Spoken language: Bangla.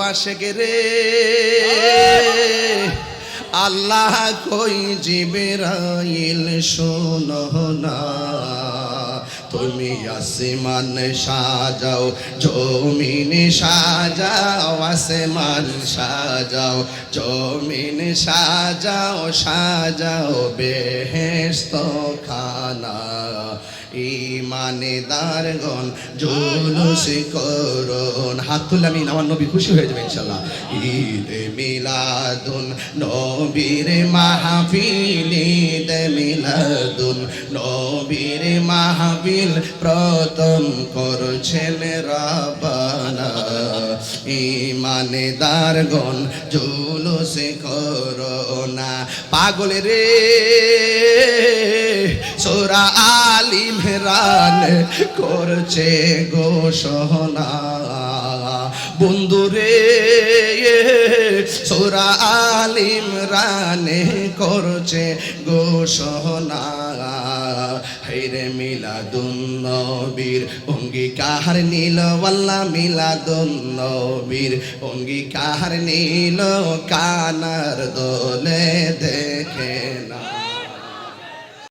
আশেক রে। আল্লাহ কই জিবেরাইল শোনো না। তুমি আসমান সাজাও, জমিন সাজাও, আসমান সাজাও, জমিন সাজাও সাজাও বেহেস্ত খানা ইমানেদার গণ, জুলুস করুন। হাত তুলে আমি আমার নবী খুশি হয়ে যাবে ইনশাল্লাহ ঈদ মিলাদুন, নবীর মাহফিল ঈদ মিলাদুন নবীর মাহফিল প্রথম করছেন রাবানা। ইমানেদার গণ জুলুস করোনা। পাগল রে, সোরা আলী মেহরান করছে ঘোষণা। বন্ধুরে সোরা আলিম রানে করছে ঘোষণা। হেরে মিলাদুন নবীর অঙ্গীকার নীল ওয়াল্লা মিলাদুন নবীর অঙ্গীকার নীল কানার দোলে দেখে না।